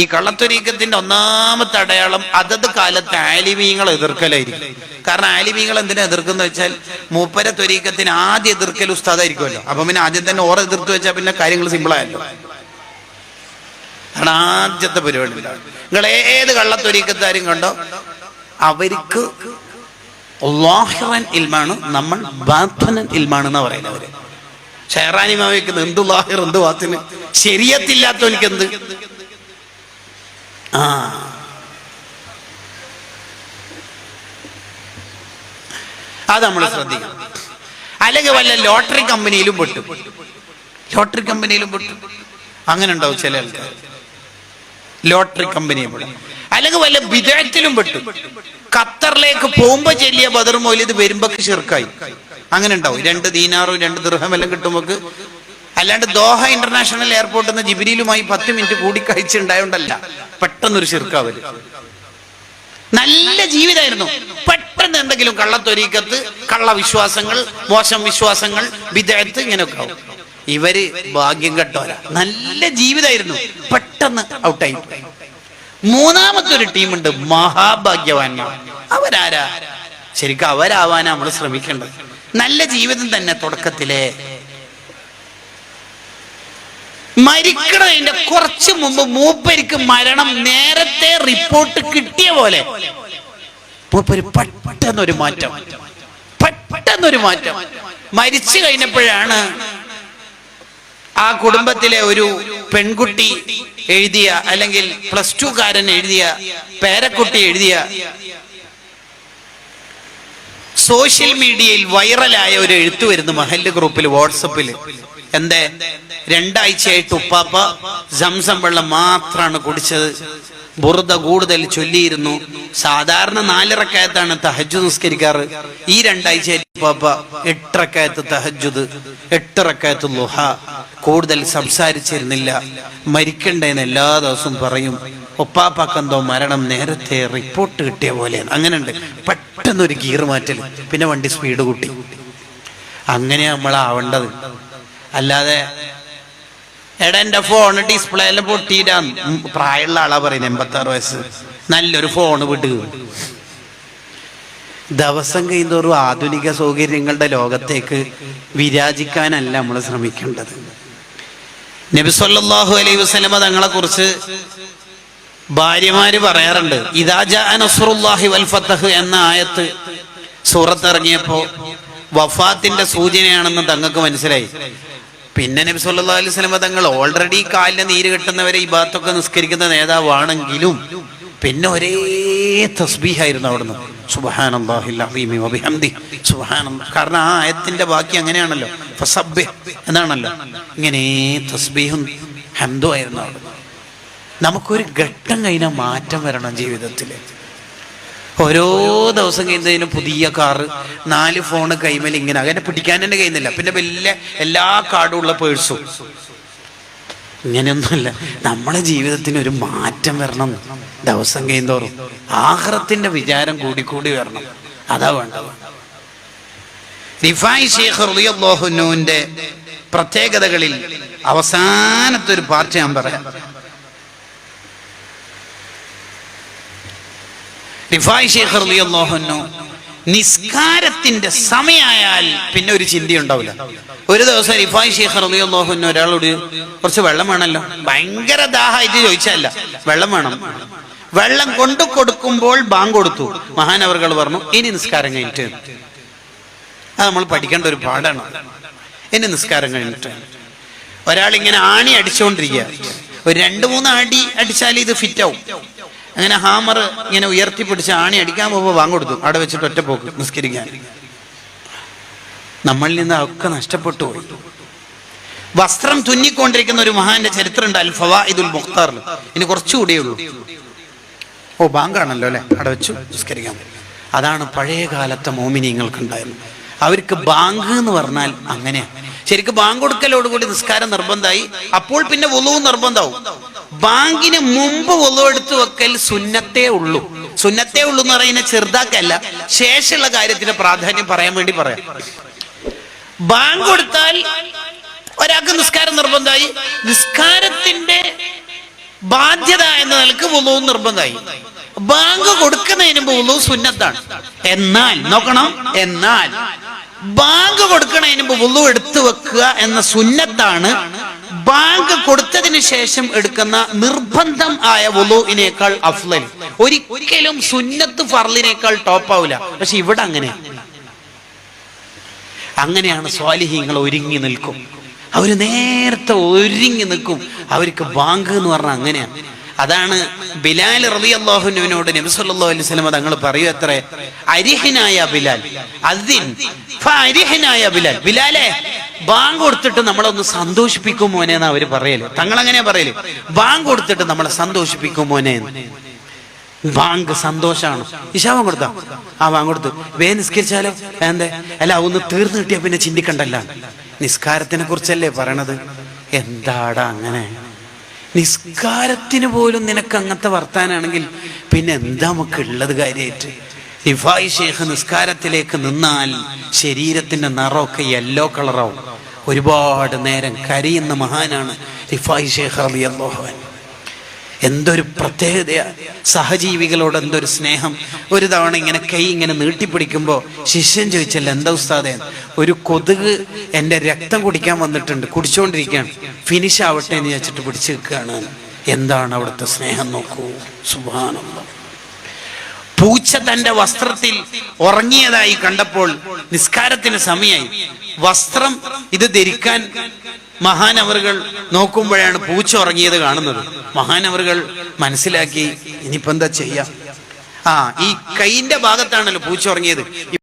ഈ കള്ളത്തൊരീക്കത്തിന്റെ ഒന്നാമത്തെ അടയാളം അതത് കാലത്ത് ആലിമീങ്ങൾ എതിർക്കലായിരിക്കും. കാരണം ആലിമീങ്ങൾ എന്തിനാ എതിർക്കുന്ന വെച്ചാൽ മൂപ്പര ത്വരീക്കത്തിന് ആദ്യം എതിർക്കൽ ഉസ്താദായിരിക്കുമല്ലോ. അപ്പൊ പിന്നെ ആദ്യം തന്നെ ഓർ എതിർത്ത് വെച്ചാൽ പിന്നെ കാര്യങ്ങൾ സിമ്പിൾ ആയല്ലോ അതാണ് ആദ്യത്തെ പരിപാടി. നിങ്ങൾ ഏത് കള്ളത്തൊരീക്കത്താരും കണ്ടോ? അവർക്ക് ഇൽമാണ് നമ്മൾ ഇൽമാണ് എന്നാ പറയുന്നവര് ഷെഹറാനി മാവിക്കുന്നത് എന്ത് ലാഹിർ എന്ത് വാത്തിന്? ശരിയത്തില്ലാത്തവനിക്ക് എന്ത് ആ. അത് നമ്മൾ ശ്രദ്ധിക്കണം. അല്ലെങ്കിൽ വല്ല ലോട്ടറി കമ്പനിയിലും പെട്ടു. ലോട്ടറി കമ്പനിയിലും പെട്ടു. അങ്ങനെ ഉണ്ടാവും ചില ആൾക്കാർ. ലോട്ടറി കമ്പനിയും പൊട്ടും. അല്ലെങ്കിൽ വല്ല വിദേഹത്തിലും പെട്ടു. ഖത്തറിലേക്ക് പോകുമ്പോ ചെല്ലിയ ബദർ മൗലിത് വരുമ്പോ ചെറുക്കായി അങ്ങനെ ഉണ്ടാവും രണ്ട് ദീനാറും രണ്ട് ദൃഹമെല്ലാം കിട്ടുമ്പോക്ക് കിട്ടുമ്പോൾ അല്ലാണ്ട് ദോഹ ഇന്റർനാഷണൽ എയർപോർട്ടിൽ നിന്ന് ജിബിരിയിലുമായി പത്ത് മിനിറ്റ് കൂടിക്കാഴ്ച ഉണ്ടായോണ്ടല്ല പെട്ടെന്നൊരു ഷിർക്കാവൽ നല്ല ജീവിതമായിരുന്നു. പെട്ടെന്ന് എന്തെങ്കിലും കള്ളത്തൊരീക്കത്ത് കള്ള വിശ്വാസങ്ങൾ മോശം വിശ്വാസങ്ങൾ വിദേഹത്ത് ഇങ്ങനെയൊക്കെ ആവും. ഇവർ ഭാഗ്യം കെട്ടോല നല്ല ജീവിതമായിരുന്നു. പെട്ടെന്ന് ഔട്ടായി. മൂന്നാമത്തെ ഒരു ടീമുണ്ട് മഹാഭാഗ്യവാന്മാർ. അവരാരാ? ശരിക്കും അവരാവാനാ നമ്മൾ ശ്രമിക്കേണ്ടത്. നല്ല ജീവിതം തന്നെ തുടക്കത്തിലെ മരിക്കണതിന്റെ കുറച്ച് മുമ്പ് മൂപ്പരിക്ക് മരണം നേരത്തെ റിപ്പോർട്ട് കിട്ടിയ പോലെ. മൂപ്പര് പെട്ടെന്നൊരു മാറ്റം. പെട്ടെന്നൊരു മാറ്റം. മരിച്ചു കഴിഞ്ഞപ്പോഴാണ് ആ കുടുംബത്തിലെ ഒരു പെൺകുട്ടി എഴുതിയ അല്ലെങ്കിൽ പ്ലസ് ടു കാരൻ എഴുതിയ പേരക്കുട്ടി എഴുതിയ സോഷ്യൽ മീഡിയയിൽ വൈറലായ ഒരു എഴുത്തു വരുന്നു മഹല്ല് ഗ്രൂപ്പിൽ വാട്സപ്പിൽ. എന്തേ? രണ്ടാഴ്ചയായിട്ട് ഉപ്പാപ്പ സംസം വെള്ളം മാത്രമാണ് കുടിച്ചത്. ബുറുദ കൂടുതൽ ചൊല്ലിയിരുന്നു. സാധാരണ നാലിറക്കായത്താണ് തഹജു നിസ്കരിക്കാറ്. ഈ രണ്ടാഴ്ച ഉപ്പാപ്പ എട്ടിറക്കായത്ത് തഹജുദ് എട്ടിറക്കായത്ത് ലുഹ. കൂടുതൽ സംസാരിച്ചിരുന്നില്ല. മരിക്കണ്ടേന്ന് എല്ലാ ദിവസവും പറയും. ഒപ്പാപ്പാക്കെന്തോ മരണം നേരത്തെ റിപ്പോർട്ട് കിട്ടിയ പോലെയാണ്. അങ്ങനെ ഉണ്ട് പെട്ടെന്നൊരു ഗീർ മാറ്റൽ പിന്നെ വണ്ടി സ്പീഡ് കൂട്ടി. നമ്മൾ നമ്മളാവേണ്ടത് അല്ലാതെ എടാ എന്റെ ഫോൺ എല്ലാം പൊട്ടിയിടാൻ പ്രായമുള്ള ആളാ പറയുന്നത് എൺപത്തി ആറ് വയസ്സ്. നല്ലൊരു ഫോൺ വിട്ടു ദിവസം കഴിയുന്തോറും ആധുനിക സൗകര്യങ്ങളുടെ ലോകത്തേക്ക് വിരാജിക്കാനല്ല നമ്മൾ ശ്രമിക്കേണ്ടത്. നബിസ്വല്ലാഹു അലൈഹി വസ്ലമ തങ്ങളെ കുറിച്ച് ഭാര്യമാര് പറയാറുണ്ട് ഇതാജ നസുറുല്ലാഹി വൽ എന്ന ആയത്ത് സൂറത്ത് ഇറങ്ങിയപ്പോ വഫാത്തിന്റെ സൂചനയാണെന്ന് തങ്ങൾക്ക് മനസ്സിലായി. പിന്നെ നബി സല്ലാ അലൈഹി സ്വലമ തങ്ങൾ ഓൾറെഡി കാലിന് നീര് കെട്ടുന്നവരെ ഈ ഭാഗത്തൊക്കെ നിസ്കരിക്കുന്ന നേതാവാണെങ്കിലും പിന്നെ ഒരേ തസ്ബീഹായിരുന്നു അവിടുന്ന്. വബിഹംദി സുബ്ഹാനല്ലാഹ് കാരണം ആ ആയത്തിന്റെ ബാക്കി അങ്ങനെയാണല്ലോ. എന്നാണല്ലോ. ഇങ്ങനെ തസ്ബീഹും ഹംദും ആയിരുന്നു അവിടുന്ന്. നമുക്കൊരു ഘട്ടം കഴിഞ്ഞാൽ മാറ്റം വരണം ജീവിതത്തിൽ ഓരോ ദിവസം കഴിയുന്നതിനും പുതിയ കാറ് നാല് ഫോണ് കൈമേൽ ഇങ്ങനെ. അങ്ങനെ പിടിക്കാൻ തന്നെ കഴിയുന്നില്ല. പിന്നെ വലിയ എല്ലാ കാർഡും ഉള്ള പേഴ്സും ഇങ്ങനെയൊന്നുമല്ല. നമ്മളെ ജീവിതത്തിന് ഒരു മാറ്റം വരണം ദിവസം കഴിയുന്തോറും. ആഹ്റത്തിന്റെ വിചാരം കൂടിക്കൂടി വരണം. അതാ വേണ്ടത്. റളിയല്ലാഹു പ്രത്യേകതകളിൽ അവസാനത്തെ ഒരു പാർട്ട് ഞാൻ പറയാം. നിസ്കാരത്തിന്റെ സമയമായാൽ പിന്നെ ഒരു ചിന്തയുണ്ടാവില്ല. ഒരു ദിവസം റിഫായ് ഷേഖ് റളിയല്ലാഹു അൻഹു ഒരാളോട് കുറച്ച് വെള്ളം വേണമല്ലോ? ഭയങ്കര ദാഹമായിട്ട് ചോദിച്ചല്ല വെള്ളം വേണം. വെള്ളം കൊണ്ടു കൊടുക്കുമ്പോൾ ബാങ്ക് കൊടുത്തു. മഹാനവർകൾ പറഞ്ഞു ഇനി നിസ്കാരം കഴിഞ്ഞിട്ട് അത് നമ്മൾ പഠിക്കേണ്ട ഒരു പാടാണ് ഇനി നിസ്കാരം കഴിഞ്ഞിട്ട്. ഒരാൾ ഇങ്ങനെ ആണി അടിച്ചുകൊണ്ടിരിക്കുക ഒരു രണ്ട് മൂന്ന് അടി അടിച്ചാൽ ഇത് ഫിറ്റ് ആവും. അങ്ങനെ ഹാമർ ഇങ്ങനെ ഉയർത്തിപ്പിടിച്ച് ആണി അടിക്കാൻ പോകുമ്പോൾ വാങ്ങൊടുത്തു അവിടെ വെച്ചിട്ട് ഒറ്റ പോക്ക് നിസ്കരിക്കാൻ. നമ്മളിൽ നിന്ന് ഒക്കെ നഷ്ടപ്പെട്ടു പോയി. വസ്ത്രം തുന്നിക്കൊണ്ടിരിക്കുന്ന ഒരു മഹാന്റെ ചരിത്രം ഉണ്ട് അൽഫവ ഇതുൽ മുഖ്താറിൽ ഇനി കുറച്ചുകൂടിയേ ഉള്ളൂ. ഓ ബാങ്കാണല്ലോ അല്ലെ? അവിടെ വെച്ചു നിസ്കരിക്കാൻ. അതാണ് പഴയ കാലത്തെ മോമിനിയങ്ങൾക്കുണ്ടായിരുന്നത് അവർക്ക് ബാങ്ക് എന്ന് പറഞ്ഞാൽ അങ്ങനെയാണ് ശരിക്കും ബാങ്ക് കൊടുക്കലോടുകൂടി നിസ്കാരം നിർബന്ധമായി. അപ്പോൾ പിന്നെ ഒലവും നിർബന്ധമാവും. ബാങ്കിന് മുമ്പ് ഒലു എടുത്തു വെക്കൽ സുന്നത്തേ ഉള്ളൂ. സുന്നത്തേ ഉള്ളൂ എന്ന് പറയുന്ന ചെറുതാക്കല്ല. ശേഷമുള്ള കാര്യത്തിന് പ്രാധാന്യം പറയാൻ വേണ്ടി പറയാം. ബാങ്ക് കൊടുത്താൽ ഒരാൾക്ക് നിസ്കാരം നിർബന്ധമായി. നിസ്കാരത്തിന്റെ ബാധ്യത എന്ന നിലയ്ക്ക് ഉള്ളവും നിർബന്ധമായി. ബാങ്ക് കൊടുക്കുന്നതിന് മുമ്പ് വുളു സുന്നത്താണ്. എന്നാൽ നോക്കണം എന്നാൽ ബാങ്ക് കൊടുക്കുന്നതിന് മുമ്പ് ഉള്ളു എടുത്തു വെക്കുക എന്ന സുന്നത്താണ് ബാങ്ക് കൊടുത്തതിന് ശേഷം എടുക്കുന്ന നിർബന്ധം ആയ വുളുവിനേക്കാൾ അഫ്ലൻ ഒരിക്കലും സുന്നത്ത് ഫർലിനേക്കാൾ ടോപ്പ് ആവില്ല പക്ഷെ ഇവിടെ അങ്ങനെ. അങ്ങനെയാണ് സ്വാലിഹീങ്ങൾ ഒരുങ്ങി നിൽക്കും. അവർ നേരത്തെ ഒരുങ്ങി നിൽക്കും. അവർക്ക് ബാങ്ക് എന്ന് പറഞ്ഞാൽ അങ്ങനെയാണ് അതാണ് ബിലാൽ റബി അള്ളാഹുനുവിനോട് നബിസല്ലാ അലൈഹി തങ്ങൾ പറയൂ എത്ര? അരിഹനായ ബിലാൽ. അതിൻ അരിഹനായ ബിലാൽ. ബിലാലെ ബാങ്ക് കൊടുത്തിട്ട് നമ്മളൊന്ന് സന്തോഷിപ്പിക്കും മോനെ എന്ന് അവർ പറയൽ. തങ്ങൾ അങ്ങനെയാ പറയൽ? ബാങ്ക് കൊടുത്തിട്ട് നമ്മളെ സന്തോഷിപ്പിക്കും മോനെ എന്ന്. ബാങ്ക് സന്തോഷാണ്. ഇഷാവൻ കൊടുത്ത? ആ ബാങ്ക് കൊടുത്തു. വേ നിസ്കരിച്ചാലോ? എന്തേ അല്ല ഒന്ന് തീർന്നു കിട്ടിയാ പിന്നെ ചിന്തിക്കണ്ടല്ല. നിസ്കാരത്തിനെ കുറിച്ചല്ലേ പറയണത്? എന്താടാ അങ്ങനെ? നിസ്കാരത്തിന് പോലും നിനക്ക് അങ്ങനത്തെ വർത്താനാണെങ്കിൽ പിന്നെ എന്താ നമുക്ക് ഉള്ളത് കാര്യമായിട്ട് ഇഫായി ഷേഖ് നിസ്കാരത്തിലേക്ക് നിന്നാൽ ശരീരത്തിന്റെ നിറമൊക്കെ യെല്ലോ കളറാവും ഒരുപാട് നേരം കരയുന്ന മഹാനാണ് റിഫായി ഷേഖ് അലി അള്ളാഹുവൻ എന്തൊരു പ്രത്യേകത സഹജീവികളോട് എന്തൊരു സ്നേഹം. ഒരു തവണ ഇങ്ങനെ കൈ ഇങ്ങനെ നീട്ടിപ്പിടിക്കുമ്പോൾ ശിഷ്യൻ ചോദിച്ചല്ല എന്താ ഉസ്താദേ? ഒരു കൊതുക് എന്റെ രക്തം കുടിക്കാൻ വന്നിട്ടുണ്ട് കുടിച്ചുകൊണ്ടിരിക്കുകയാണ് ഫിനിഷ് ആവട്ടെ എന്ന് വെച്ചിട്ട് പിടിച്ചു നിൽക്കുകയാണ്. എന്താണ് അവിടുത്തെ സ്നേഹം നോക്കൂ. സുബാനുള്ള പൂച്ച തന്റെ വസ്ത്രത്തിൽ ഉറങ്ങിയതായി കണ്ടപ്പോൾ നിസ്കാരത്തിന് സമയമായി വസ്ത്രം ഇത് ധരിക്കാൻ മഹാനവറുകൾ നോക്കുമ്പോഴാണ് പൂച്ച ഉറങ്ങിയത് കാണുന്നത്. മഹാനവറുകൾ മനസ്സിലാക്കി ഇനിയിപ്പോ എന്താ ചെയ്യാ? ആ ഈ കൈയിന്റെ ഭാഗത്താണല്ലോ പൂച്ച ഉറങ്ങിയത്.